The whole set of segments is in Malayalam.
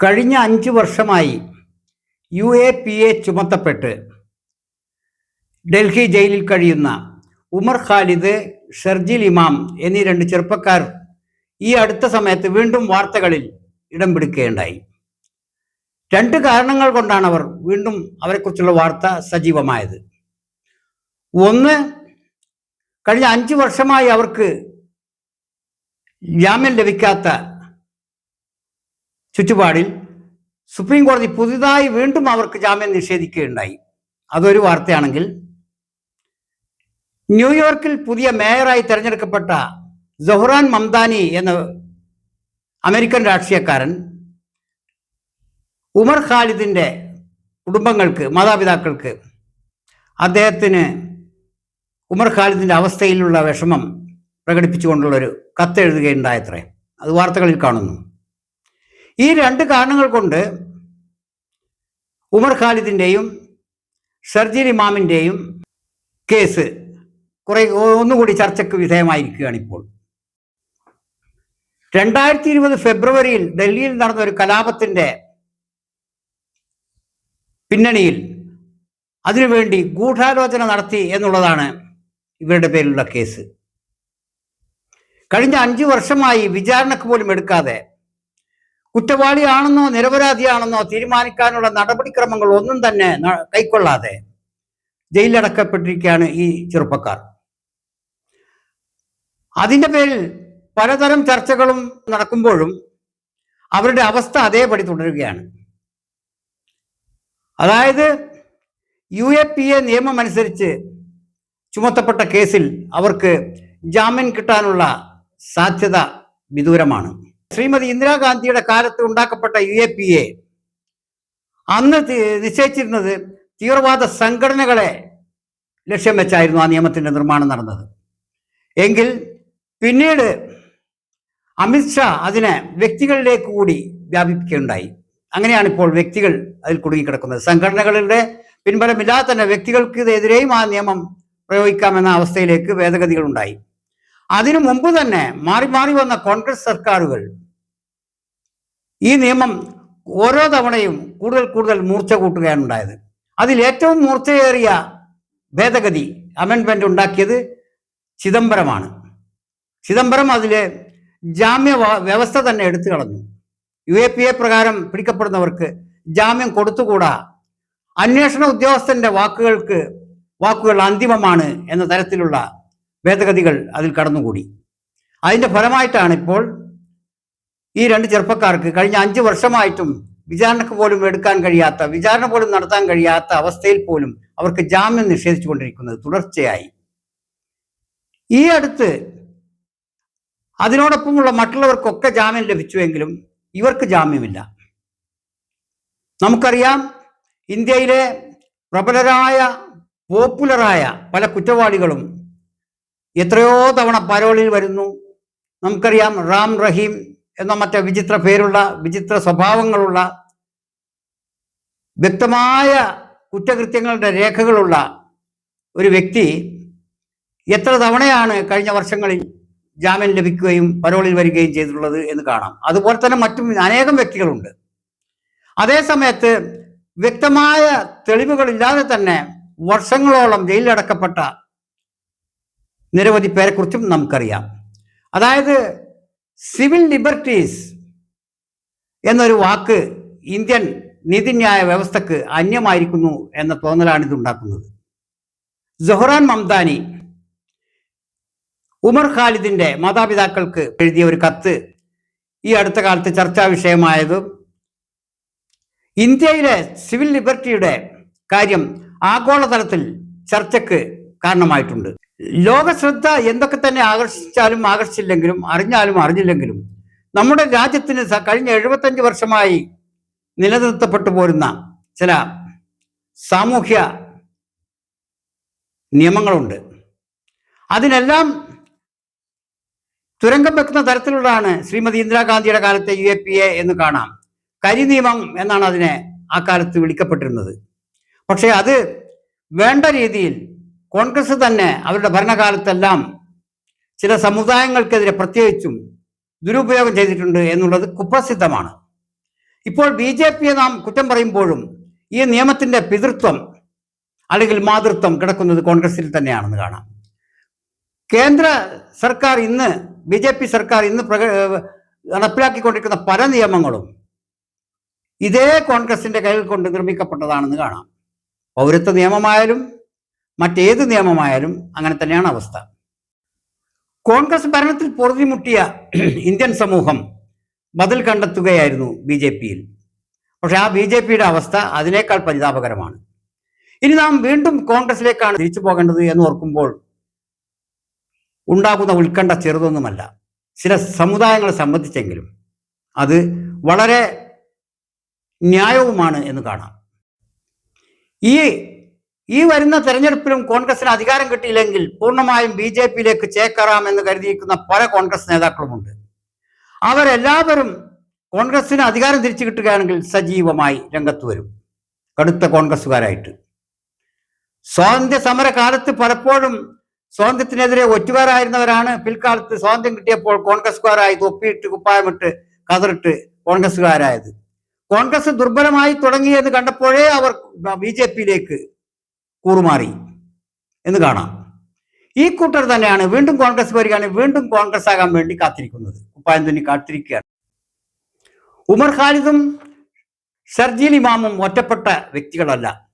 കഴിഞ്ഞ അഞ്ച് വർഷമായി യു എ പി എ ചുമത്തപ്പെട്ട് ഡൽഹി ജയിലിൽ കഴിയുന്ന ഉമർ ഖാലിദ് ഷർജിൽ ഇമാം എന്നീ രണ്ട് ചെറുപ്പക്കാർ ഈ അടുത്ത സമയത്ത് വീണ്ടും വാർത്തകളിൽ ഇടം പിടിക്കുകയുണ്ടായി. രണ്ട് കാരണങ്ങൾ കൊണ്ടാണ് അവർ വീണ്ടും അവരെക്കുറിച്ചുള്ള വാർത്ത സജീവമായത്. ഒന്ന് കഴിഞ്ഞ അഞ്ച് വർഷമായി അവർക്ക് ജാമ്യം ലഭിക്കാത്ത ചുറ്റുപാടിൽ സുപ്രീം കോടതി പുതുതായി വീണ്ടും അവർക്ക് ജാമ്യം നിഷേധിക്കുകയുണ്ടായി. അതൊരു വാർത്തയാണെങ്കിൽ ന്യൂയോർക്കിൽ പുതിയ മേയറായി തിരഞ്ഞെടുക്കപ്പെട്ട ജൊഹ്റാൻ മംദാനി എന്ന അമേരിക്കൻ രാഷ്ട്രീയക്കാരൻ ഉമർ ഖാലിദിന്റെ കുടുംബങ്ങൾക്ക് മാതാപിതാക്കൾക്ക് അദ്ദേഹത്തിന് ഉമർ ഖാലിദിന്റെ അവസ്ഥയിലുള്ള വിഷമം പ്രകടിപ്പിച്ചുകൊണ്ടുള്ളൊരു കത്തെഴുതുകയുണ്ടായത്രേ. അത് വാർത്തകളിൽ കാണുന്നു. ഈ രണ്ട് കാരണങ്ങൾ കൊണ്ട് ഉമർ ഖാലിദിന്റെയും ഷർജീൽ ഇമാമിന്റെയും കേസ് കുറേ ഒന്നുകൂടി ചർച്ചയ്ക്ക് വിധേയമായിരിക്കുകയാണ് ഇപ്പോൾ രണ്ടായിരത്തി ഇരുപത് ഫെബ്രുവരിയിൽ ഡൽഹിയിൽ നടന്ന ഒരു കലാപത്തിന്റെ പിന്നണിയിൽ അതിനുവേണ്ടി ഗൂഢാലോചന നടത്തി എന്നുള്ളതാണ് ഇവരുടെ പേരിലുള്ള കേസ്. കഴിഞ്ഞ അഞ്ചു വർഷമായി വിചാരണക്ക് പോലും എടുക്കാതെ കുറ്റവാളിയാണെന്നോ നിരപരാധിയാണെന്നോ തീരുമാനിക്കാനുള്ള നടപടിക്രമങ്ങൾ ഒന്നും തന്നെ കൈക്കൊള്ളാതെ ജയിലിലടക്കപ്പെട്ടിരിക്കുകയാണ് ഈ ചെറുപ്പക്കാർ. അതിന്റെ പേരിൽ പലതരം ചർച്ചകളും നടക്കുമ്പോഴും അവരുടെ അവസ്ഥ അതേപടി തുടരുകയാണ്. അതായത് യു എ പി എ നിയമം അനുസരിച്ച് ചുമത്തപ്പെട്ട കേസിൽ അവർക്ക് ജാമ്യം കിട്ടാനുള്ള സാധ്യത വിദൂരമാണ്. ശ്രീമതി ഇന്ദിരാഗാന്ധിയുടെ കാലത്ത് ഉണ്ടാക്കപ്പെട്ട യു എ പി എ. അന്ന് നിശ്ചയിച്ചിരുന്നത് തീവ്രവാദ സംഘടനകളെ ലക്ഷ്യം വെച്ചായിരുന്നു ആ നിയമത്തിന്റെ നിർമ്മാണം നടന്നത്. എങ്കിൽ പിന്നീട് അമിത്ഷാ അതിനെ വ്യക്തികളിലേക്ക് കൂടി വ്യാപിപ്പിക്കുകയുണ്ടായി. അങ്ങനെയാണ് ഇപ്പോൾ വ്യക്തികൾ അതിൽ കുടുങ്ങിക്കിടക്കുന്നത്. സംഘടനകളുടെ പിൻബലമില്ലാതെ തന്നെ വ്യക്തികൾക്ക് എതിരെയും ആ നിയമം പ്രയോഗിക്കാമെന്ന അവസ്ഥയിലേക്ക് ഭേദഗതികൾ ഉണ്ടായി അതിനു മുമ്പ് തന്നെ മാറി മാറി വന്ന കോൺഗ്രസ് സർക്കാരുകൾ ഈ നിയമം ഓരോ തവണയും കൂടുതൽ കൂടുതൽ മൂർച്ച കൂട്ടുകയാണ് ഉണ്ടായത്. അതിൽ ഏറ്റവും മൂർച്ചയേറിയ ഭേദഗതി അമെൻമെന്റ് ഉണ്ടാക്കിയത് ചിദംബരമാണ്. ചിദംബരം അതിലെ ജാമ്യ വ്യവസ്ഥ തന്നെ എടുത്തു കളഞ്ഞു. യു എ പി എ പ്രകാരം പിടിക്കപ്പെടുന്നവർക്ക് ജാമ്യം കൊടുത്തുകൂടാ. അന്വേഷണ ഉദ്യോഗസ്ഥന്റെ വാക്കുകൾക്ക് വാക്കുകൾ അന്തിമമാണ് എന്ന തരത്തിലുള്ള ഭേദഗതികൾ അതിൽ കടന്നുകൂടി. അതിന്റെ ഫലമായിട്ടാണ് ഇപ്പോൾ ഈ രണ്ട് ചെറുപ്പക്കാർക്ക് കഴിഞ്ഞ അഞ്ച് വർഷമായിട്ടും വിചാരണക്ക് പോലും എടുക്കാൻ കഴിയാത്ത വിചാരണ പോലും നടത്താൻ കഴിയാത്ത അവസ്ഥയിൽ പോലും അവർക്ക് ജാമ്യം നിഷേധിച്ചു നിഷേധിച്ചുകൊണ്ടിരിക്കുന്നത് തുടർച്ചയായി. ഈ അടുത്ത് അതിനോടൊപ്പമുള്ള മറ്റുള്ളവർക്കൊക്കെ ജാമ്യം ലഭിച്ചുവെങ്കിലും ഇവർക്ക് ജാമ്യമില്ല. നമുക്കറിയാം ഇന്ത്യയിലെ പ്രബലരായ പോപ്പുലറായ പല കുറ്റവാളികളും എത്രയോ തവണ പരോളിൽ വരുന്നു. നമുക്കറിയാം റാം റഹീം എന്ന മറ്റേ വിചിത്ര പേരുള്ള വിചിത്ര സ്വഭാവങ്ങളുള്ള വ്യക്തമായ കുറ്റകൃത്യങ്ങളുടെ രേഖകളുള്ള ഒരു വ്യക്തി എത്ര തവണയാണ് കഴിഞ്ഞ വർഷങ്ങളിൽ ജാമ്യം ലഭിക്കുകയും പരോളിൽ വരികയും ചെയ്തിട്ടുള്ളത് എന്ന് കാണാം. അതുപോലെ തന്നെ മറ്റും അനേകം വ്യക്തികളുണ്ട്. അതേസമയത്ത് വ്യക്തമായ തെളിവുകളില്ലാതെ തന്നെ വർഷങ്ങളോളം ജയിലിലടക്കപ്പെട്ട നിരവധി പേരെക്കുറിച്ചും നമുക്കറിയാം. അതായത് സിവിൽ ലിബർട്ടീസ് എന്നൊരു വാക്ക് ഇന്ത്യൻ നീതിന്യായ വ്യവസ്ഥക്ക് അന്യമായിരിക്കുന്നു എന്ന തോന്നലാണ് ഇതുണ്ടാക്കുന്നത്. ജൊഹ്റാൻ മംദാനി ഉമർ ഖാലിദിന്റെ മാതാപിതാക്കൾക്ക് എഴുതിയ ഒരു കത്ത് ഈ അടുത്ത കാലത്ത് ചർച്ചാ വിഷയമായതും ഇന്ത്യയിലെ സിവിൽ ലിബർട്ടിയുടെ കാര്യം ആഗോളതലത്തിൽ ചർച്ചയ്ക്ക് കാരണമായിട്ടുണ്ട്. ലോകശ്രദ്ധ എന്തൊക്കെ തന്നെ ആകർഷിച്ചാലും ആകർഷിച്ചില്ലെങ്കിലും അറിഞ്ഞാലും അറിഞ്ഞില്ലെങ്കിലും നമ്മുടെ രാജ്യത്തിന് കഴിഞ്ഞ എഴുപത്തഞ്ച് വർഷമായി നിലനിർത്തപ്പെട്ടു പോരുന്ന ചില സാമൂഹ്യ നിയമങ്ങളുണ്ട്. അതിനെല്ലാം തുരങ്കം വെക്കുന്ന തരത്തിലുള്ളതാണ് ശ്രീമതി ഇന്ദിരാഗാന്ധിയുടെ കാലത്തെ യു എ പി എ എന്ന് കാണാം. കരി നിയമം എന്നാണ് അതിനെ ആ കാലത്ത് വിളിക്കപ്പെട്ടിരുന്നത്. പക്ഷേ അത് വേണ്ട രീതിയിൽ കോൺഗ്രസ് തന്നെ അവരുടെ ഭരണകാലത്തെല്ലാം ചില സമുദായങ്ങൾക്കെതിരെ പ്രത്യേകിച്ചും ദുരുപയോഗം ചെയ്തിട്ടുണ്ട് എന്നുള്ളത് കുപ്രസിദ്ധമാണ്. ഇപ്പോൾ ബി ജെ പിയെ നാം കുറ്റം പറയുമ്പോഴും ഈ നിയമത്തിന്റെ പിതൃത്വം അല്ലെങ്കിൽ മാതൃത്വം കിടക്കുന്നത് കോൺഗ്രസിൽ തന്നെയാണെന്ന് കാണാം. കേന്ദ്ര സർക്കാർ ഇന്ന് ബി ജെ പി സർക്കാർ ഇന്ന് പ്രക നടപ്പിലാക്കിക്കൊണ്ടിരിക്കുന്ന പല നിയമങ്ങളും ഇതേ കോൺഗ്രസിന്റെ കയ്യിൽ കൊണ്ട് നിർമ്മിക്കപ്പെട്ടതാണെന്ന് കാണാം. പൗരത്വ നിയമമായാലും മറ്റേത് നിയമമായാലും അങ്ങനെ തന്നെയാണ് അവസ്ഥ. കോൺഗ്രസ് ഭരണത്തിൽ പൊറുതിമുട്ടിയ ഇന്ത്യൻ സമൂഹം ബദൽ കണ്ടെത്തുകയായിരുന്നു ബി ജെ പിയിൽ. പക്ഷെ ആ ബി ജെ പിയുടെ അവസ്ഥ അതിനേക്കാൾ പരിതാപകരമാണ്. ഇനി നാം വീണ്ടും കോൺഗ്രസിലേക്കാണ് തിരിച്ചു പോകേണ്ടത് എന്ന് ഓർക്കുമ്പോൾ ഉണ്ടാകുന്ന ഉത്കണ്ഠ ചെറുതൊന്നുമല്ല. ചില സമുദായങ്ങളെ സംബന്ധിച്ചെങ്കിലും അത് വളരെ ന്യായവുമാണ് എന്ന് കാണാം. ഈ ഈ വരുന്ന തെരഞ്ഞെടുപ്പിലും കോൺഗ്രസിന് അധികാരം കിട്ടിയില്ലെങ്കിൽ പൂർണമായും ബി ജെ പിയിലേക്ക് ചേക്കേറാമെന്ന് കരുതിയിരിക്കുന്ന പല കോൺഗ്രസ് നേതാക്കളുമുണ്ട്. അവരെല്ലാവരും കോൺഗ്രസിന് അധികാരം തിരിച്ചു കിട്ടുകയാണെങ്കിൽ സജീവമായി രംഗത്ത് വരും. കടുത്ത കോൺഗ്രസ്സുകാരായിട്ട്. സ്വാതന്ത്ര്യ സമര കാലത്ത് പലപ്പോഴും സ്വാതന്ത്ര്യത്തിനെതിരെ ഒറ്റുകാരായിരുന്നവരാണ്. പിൽക്കാലത്ത് സ്വാതന്ത്ര്യം കിട്ടിയപ്പോൾ കോൺഗ്രസ്സുകാരായി തൊപ്പിയിട്ട് കുപ്പായമിട്ട് കതറിട്ട് കോൺഗ്രസ്സുകാരായത്. കോൺഗ്രസ് ദുർബലമായി തുടങ്ങിയെന്ന് കണ്ടപ്പോഴേ അവർ ബി ജെ പിയിലേക്ക് കൂറുമാറി എന്ന് കാണാം. ഈ കൂട്ടർ തന്നെയാണ് വീണ്ടും കോൺഗ്രസ് വരികയാണ് വീണ്ടും കോൺഗ്രസ് ആകാൻ വേണ്ടി കാത്തിരിക്കുന്നത്. കുപ്പായം തുന്നി കാത്തിരിക്കുകയാണ്. ഉമർ ഖാലിദും ഷർജീൽ ഇമാമും ഒറ്റപ്പെട്ട വ്യക്തികളല്ല.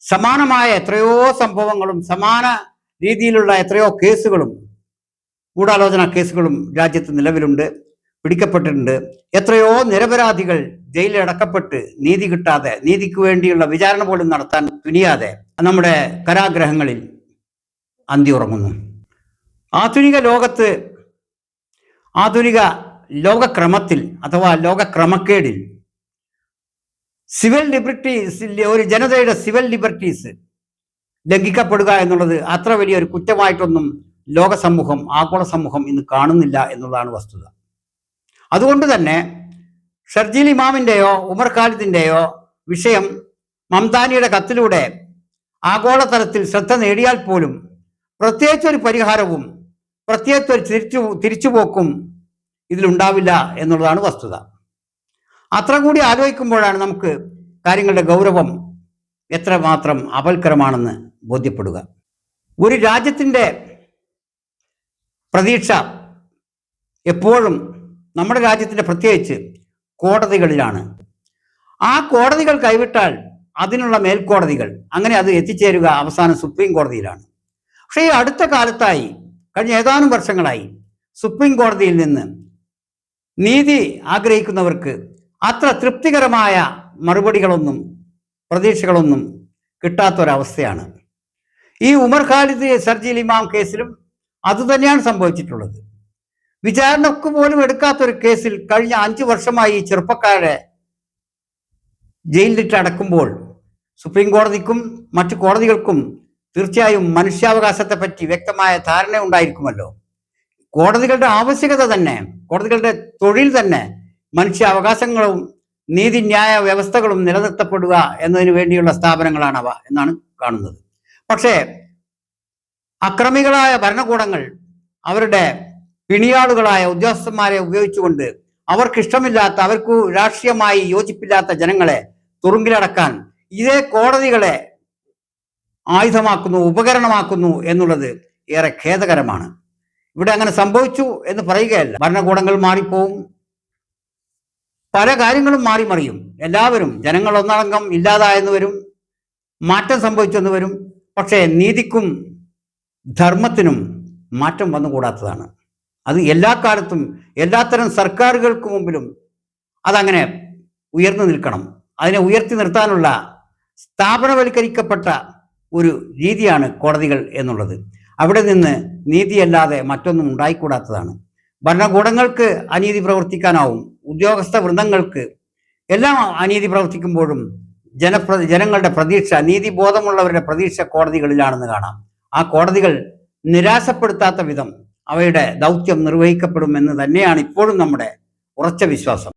സമാനമായ എത്രയോ സംഭവങ്ങളും സമാന രീതിയിലുള്ള എത്രയോ കേസുകളും ഗൂഢാലോചന കേസുകളും രാജ്യത്ത് നിലവിലുണ്ട്. പിടിക്കപ്പെട്ടിട്ടുണ്ട്. എത്രയോ നിരപരാധികൾ ജയിലിൽ അടക്കപ്പെട്ട് നീതി കിട്ടാതെ നീതിക്ക് വേണ്ടിയുള്ള വിചാരണ പോലും നടത്താൻ തുനിയാതെ നമ്മുടെ കരാഗ്രഹങ്ങളിൽ അന്തിയുറങ്ങുന്നു. ആധുനിക ലോകത്ത് ആധുനിക ലോകക്രമത്തിൽ അഥവാ ലോകക്രമക്കേടിൽ സിവിൽ ലിബർട്ടീസ് ഒരു ജനതയുടെ സിവിൽ ലിബർട്ടീസ് ലംഘിക്കപ്പെടുക എന്നുള്ളത് അത്ര വലിയൊരു കുറ്റമായിട്ടൊന്നും ലോക സമൂഹം ആഗോള സമൂഹം ഇന്ന് കാണുന്നില്ല എന്നുള്ളതാണ് വസ്തുത. അതുകൊണ്ട് തന്നെ ഷർജീൽ ഇമാമിന്റെയോ ഉമർ ഖാലിദിന്റെയോ വിഷയം മംതാനിയുടെ കത്തിലൂടെ ആഗോളതലത്തിൽ ശ്രദ്ധ നേടിയാൽ പോലും പ്രത്യേകിച്ചൊരു പരിഹാരവും പ്രത്യേകിച്ചൊരു തിരിച്ചു തിരിച്ചുപോക്കും ഇതിലുണ്ടാവില്ല എന്നുള്ളതാണ് വസ്തുത. അത്ര കൂടി ആലോചിക്കുമ്പോഴാണ് നമുക്ക് കാര്യങ്ങളുടെ ഗൗരവം എത്രമാത്രം അപൽക്കരമാണെന്ന് ബോധ്യപ്പെടുക. ഒരു രാജ്യത്തിന്റെ പ്രതീക്ഷ എപ്പോഴും നമ്മുടെ രാജ്യത്തിന്റെ പ്രത്യേകിച്ച് കോടതികളിലാണ്. ആ കോടതികൾ കൈവിട്ടാൽ അതിനുള്ള മേൽക്കോടതികൾ അങ്ങനെ അത് എത്തിച്ചേരുക അവസാനം സുപ്രീം കോടതിയിലാണ്. പക്ഷേ ഈ അടുത്ത കാലത്തായി കഴിഞ്ഞ ഏതാനും വർഷങ്ങളായി സുപ്രീം കോടതിയിൽ നിന്ന് നീതി ആഗ്രഹിക്കുന്നവർക്ക് അത്ര തൃപ്തികരമായ മറുപടികളൊന്നും പ്രതീക്ഷകളൊന്നും കിട്ടാത്തൊരവസ്ഥയാണ്. ഈ ഉമർ ഖാലിദ് സർജിൽ ഇമാം കേസിലും അതുതന്നെയാണ് സംഭവിച്ചിട്ടുള്ളത്. വിചാരണക്ക് പോലും എടുക്കാത്തൊരു കേസിൽ കഴിഞ്ഞ അഞ്ചു വർഷമായി ചെറുപ്പക്കാരെ ജയിലിലിട്ട് അടക്കുമ്പോൾ സുപ്രീം കോടതിക്കും മറ്റു കോടതികൾക്കും തീർച്ചയായും മനുഷ്യാവകാശത്തെ പറ്റി വ്യക്തമായ ധാരണ ഉണ്ടായിരിക്കുമല്ലോ. കോടതികളുടെ ആവശ്യകത തന്നെ കോടതികളുടെ തൊഴിൽ തന്നെ മനുഷ്യാവകാശങ്ങളും നീതിന്യായ വ്യവസ്ഥകളും നിലനിർത്തപ്പെടുക എന്നതിന് വേണ്ടിയുള്ള സ്ഥാപനങ്ങളാണവ എന്നാണ് കാണുന്നത്. പക്ഷേ അക്രമികളായ ഭരണകൂടങ്ങൾ അവരുടെ പിണിയാളുകളായ ഉദ്യോഗസ്ഥന്മാരെ ഉപയോഗിച്ചുകൊണ്ട് അവർക്ക് ഇഷ്ടമില്ലാത്ത അവർക്ക് രാഷ്ട്രീയമായി യോജിപ്പില്ലാത്ത ജനങ്ങളെ തുറുങ്കിലടക്കാൻ ഇതേ കോടതികളെ ആയുധമാക്കുന്നു ഉപകരണമാക്കുന്നു എന്നുള്ളത് ഏറെ ഖേദകരമാണ്. ഇവിടെ അങ്ങനെ സംഭവിച്ചു എന്ന് പറയുകയല്ല. ഭരണകൂടങ്ങൾ മാറിപ്പോവും. പല കാര്യങ്ങളും മാറി മറിയും. എല്ലാവരും ജനങ്ങൾ ഒന്നടങ്കം ഇല്ലാതായെന്ന് വരും മാറ്റം സംഭവിച്ചെന്ന് വരും പക്ഷേ നീതിക്കും ധർമ്മത്തിനും മാറ്റം വന്നുകൂടാത്തതാണ്. അത് എല്ലാ കാലത്തും എല്ലാത്തരം സർക്കാരുകൾക്ക് മുമ്പിലും അതങ്ങനെ ഉയർന്നു നിൽക്കണം. അതിനെ ഉയർത്തി നിർത്താനുള്ള സ്ഥാപനവൽക്കരിക്കപ്പെട്ട ഒരു രീതിയാണ് കോടതികൾ എന്നുള്ളത്. അവിടെ നിന്ന് നീതിയല്ലാതെ മറ്റൊന്നും ഉണ്ടായിക്കൂടാത്തതാണ്. ഭരണകൂടങ്ങൾക്ക് അനീതി പ്രവർത്തിക്കാനാവും. ഉദ്യോഗസ്ഥ വൃന്ദങ്ങൾക്ക് എല്ലാം അനീതി പ്രവർത്തിക്കുമ്പോഴും ജനപ്ര ജനങ്ങളുടെ പ്രതീക്ഷ നീതിബോധമുള്ളവരുടെ പ്രതീക്ഷ കോടതികളിലാണെന്ന് കാണാം. ആ കോടതികൾ നിരാശപ്പെടുത്താത്ത വിധം അവയുടെ ദൗത്യം നിർവഹിക്കപ്പെടുമെന്ന് തന്നെയാണ് ഇപ്പോഴും നമ്മുടെ ഉറച്ച വിശ്വാസം.